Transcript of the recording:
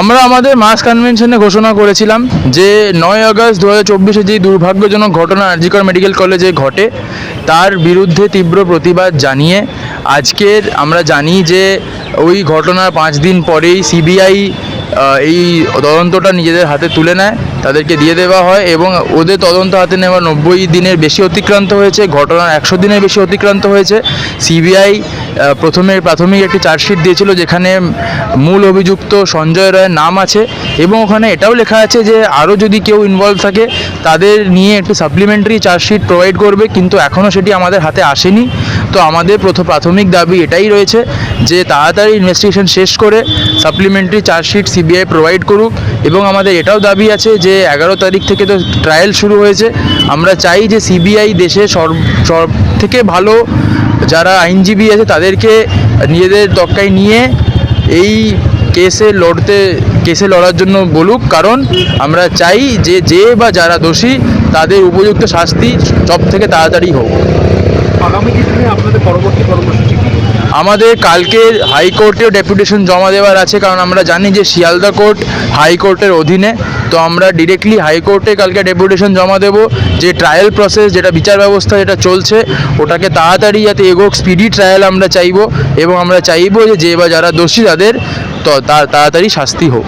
আমরা আমাদের মাস কনভেনশনে ঘোষণা করেছিলাম যে নয় আগস্ট দু হাজার চব্বিশে যে দুর্ভাগ্যজনক ঘটনা আরজিকর মেডিকেল কলেজে ঘটে, তার বিরুদ্ধে তীব্র প্রতিবাদ জানিয়ে আজকের আমরা জানি যে ওই ঘটনার পাঁচ দিন পরেই সিবিআই এই তদন্তটা নিজেদের হাতে তুলে নেয়, তাদেরকে দিয়ে দেওয়া হয় এবং ওদের তদন্ত হাতে নেওয়া নব্বই দিনের বেশি অতিক্রান্ত হয়েছে, ঘটনার একশো দিনের বেশি অতিক্রান্ত হয়েছে। সিবিআই প্রথমে প্রাথমিক একটি চার্জশিট দিয়েছিল যেখানে মূল অভিযুক্ত সঞ্জয় রায়ের নাম আছে এবং ওখানে এটাও লেখা আছে যে আরও যদি কেউ ইনভলভ থাকে, তাদের নিয়ে একটি সাপ্লিমেন্টারি চার্জশিট প্রোভাইড করবে, কিন্তু এখনও সেটি আমাদের হাতে আসেনি। তো আমাদের প্রথম প্রাথমিক দাবি এটাই রয়েছে যে তাড়াতাড়ি ইনভেস্টিগেশন শেষ করে সাপ্লিমেন্টারি চার্জশিট সিবিআই প্রোভাইড করুক এবং আমাদের এটাও দাবি আছে যে এগারো তারিখ থেকে তো ট্রায়াল শুরু হয়েছে। আমরা চাই যে সিবিআই দেশে সব থেকে ভালো যারা আইনজীবী আছে তাদেরকে নিজেদের তক্কায় নিয়ে এই কেসে লড়তে, কেসে লড়ার জন্য বলুক। কারণ আমরা চাই যে যে বা যারা দোষী তাদের উপযুক্ত শাস্তি সব থেকে তাড়াতাড়ি হোক। আমাদের কালকে হাইকোর্টেও ডেপুটেশন জমা দেওয়ার আছে, কারণ আমরা জানি যে শিয়ালদা কোর্ট হাইকোর্টের অধীনে। তো আমরা ডিরেক্টলি হাইকোর্টে কালকে ডেপুটেশন জমা দেব। যে ট্রায়াল প্রসেস যেটা বিচার ব্যবস্থা যেটা চলছে, ওটাকে তাড়াতাড়ি যাতে এগোক স্পিডি ট্রায়াল আমরা চাইব এবং আমরা চাইব যে যে বা যারা দোষী তাদের তাড়াতাড়ি শাস্তি হোক।